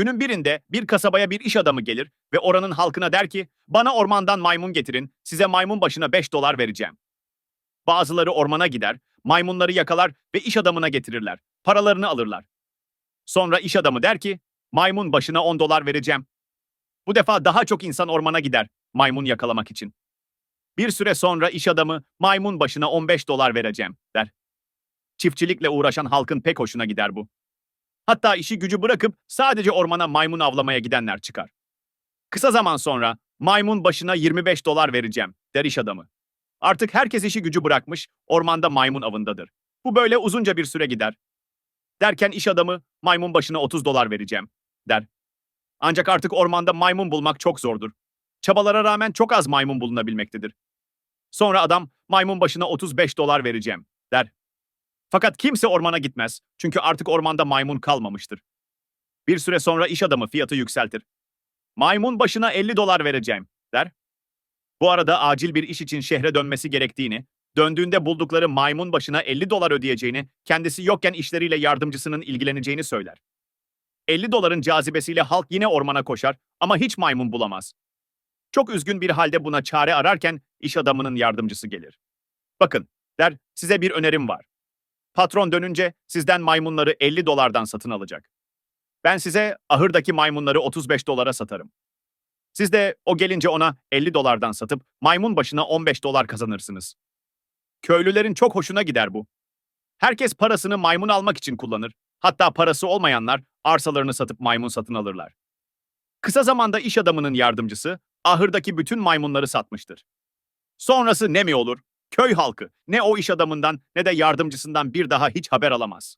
Günün birinde bir kasabaya bir iş adamı gelir ve oranın halkına der ki, bana ormandan maymun getirin, size maymun başına 5 dolar vereceğim. Bazıları ormana gider, maymunları yakalar ve iş adamına getirirler. Paralarını alırlar. Sonra iş adamı der ki, maymun başına 10 dolar vereceğim. Bu defa daha çok insan ormana gider, maymun yakalamak için. Bir süre sonra iş adamı, maymun başına 15 dolar vereceğim, der. Çiftçilikle uğraşan halkın pek hoşuna gider bu. Hatta işi gücü bırakıp sadece ormana maymun avlamaya gidenler çıkar. Kısa zaman sonra maymun başına 25 dolar vereceğim der iş adamı. Artık herkes işi gücü bırakmış, ormanda maymun avındadır. Bu böyle uzunca bir süre gider. Derken iş adamı maymun başına 30 dolar vereceğim der. Ancak artık ormanda maymun bulmak çok zordur. Çabalara rağmen çok az maymun bulunabilmektedir. Sonra adam maymun başına 35 dolar vereceğim der. Fakat kimse ormana gitmez çünkü artık ormanda maymun kalmamıştır. Bir süre sonra iş adamı fiyatı yükseltir. Maymun başına 50 dolar vereceğim der. Bu arada acil bir iş için şehre dönmesi gerektiğini, döndüğünde buldukları maymun başına 50 dolar ödeyeceğini, kendisi yokken işleriyle yardımcısının ilgileneceğini söyler. 50 doların cazibesiyle halk yine ormana koşar ama hiç maymun bulamaz. Çok üzgün bir halde buna çare ararken iş adamının yardımcısı gelir. Bakın, der, size bir önerim var. Patron dönünce sizden maymunları 50 dolardan satın alacak. Ben size ahırdaki maymunları 35 dolara satarım. Siz de o gelince ona 50 dolardan satıp maymun başına 15 dolar kazanırsınız. Köylülerin çok hoşuna gider bu. Herkes parasını maymun almak için kullanır. Hatta parası olmayanlar arsalarını satıp maymun satın alırlar. Kısa zamanda iş adamının yardımcısı ahırdaki bütün maymunları satmıştır. Sonrası ne mi olur? Köy halkı ne o iş adamından ne de yardımcısından bir daha hiç haber alamaz.